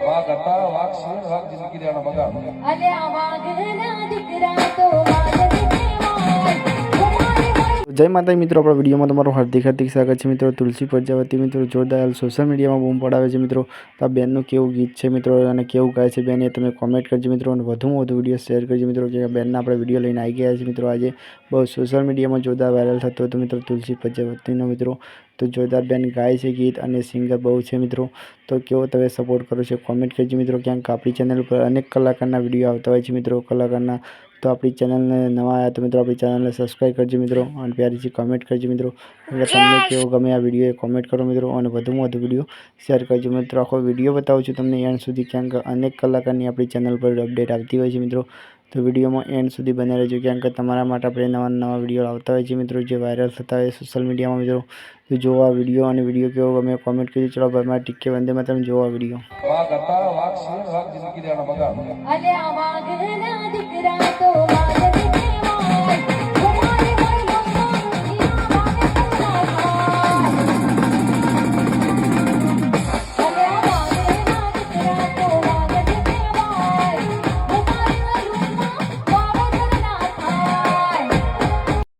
વાઘ હતા વાઘ છે વાઘ જિંદગી રહેવાનો બગાડ વાઘ ના દીકરા તો જય માતા મિત્રો, આપણા વિડીયોમાં તમારું હાર્દિક હાર્દિક સ્વાગત છે મિત્રો. તુલસી પ્રજાપતિ મિત્રો, જોરદાર સોશિયલ મીડિયામાં બૂમ પડાવે છે મિત્રો. આ બેનનું કેવું ગીત છે મિત્રો અને કેવું ગાય છે બેન એ તમે કોમેન્ટ કરજો મિત્રો અને વધુમાં વધુ વીડિયો શેર કરજો મિત્રો કે બેનના આપણે વીડિયો લઈને આવી ગયા છે મિત્રો આજે. બહુ સોશિયલ મીડિયામાં જોરદાર વાયરલ થતો હતો મિત્રો તુલસી પ્રજાપતિનો મિત્રો. તો જોરદાર બેન ગાય છે ગીત અને સિંગર બહુ છે મિત્રો. તો કેવો તમે સપોર્ટ કરો છો? કોમેન્ટ કરજો મિત્રો. ક્યાંક આપણી ચેનલ પર અનેક કલાકારના વીડિયો આવતા હોય છે મિત્રો. કલાકારના તો આપણી ચેનલને નવા આવ્યા તો મિત્રો આપણી ચેનલને સબસ્ક્રાઈબ કરજો મિત્રો અને પ્યારીથી કોમેન્ટ કરજો મિત્રો. એટલે તમને કેવો ગમે આ વીડિયો કોમેન્ટ કરો મિત્રો અને વધુમાં વધુ વીડિયો શેર કરજો. મિત્રો આખો વીડિયો બતાવું છું તમને એન્ડ સુધી ક્યાંક અનેક કલાકારની આપણી ચેનલ પર અપડેટ આવતી હોય છે મિત્રો. તો વિડીયોમાં એન્ડ સુધી બને રહેજો. ક્યાંક તમારા માટે આપણે નવા નવા વીડિયો આવતા હોય છે મિત્રો જે વાયરલ થતા હોય સોશિયલ મીડિયામાં મિત્રો. તો આ વીડિયો અને વીડિયો કેવો ગમે કોમેન્ટ કરી ચલો ભાઈ મારા ટીકે વંદે માતરમ જોવા વીડિયો વાઘ હતા વાઘ છે વાઘ જિંદગી રહેવાનો બગાડ અલ્યા વાઘના દીકરા તો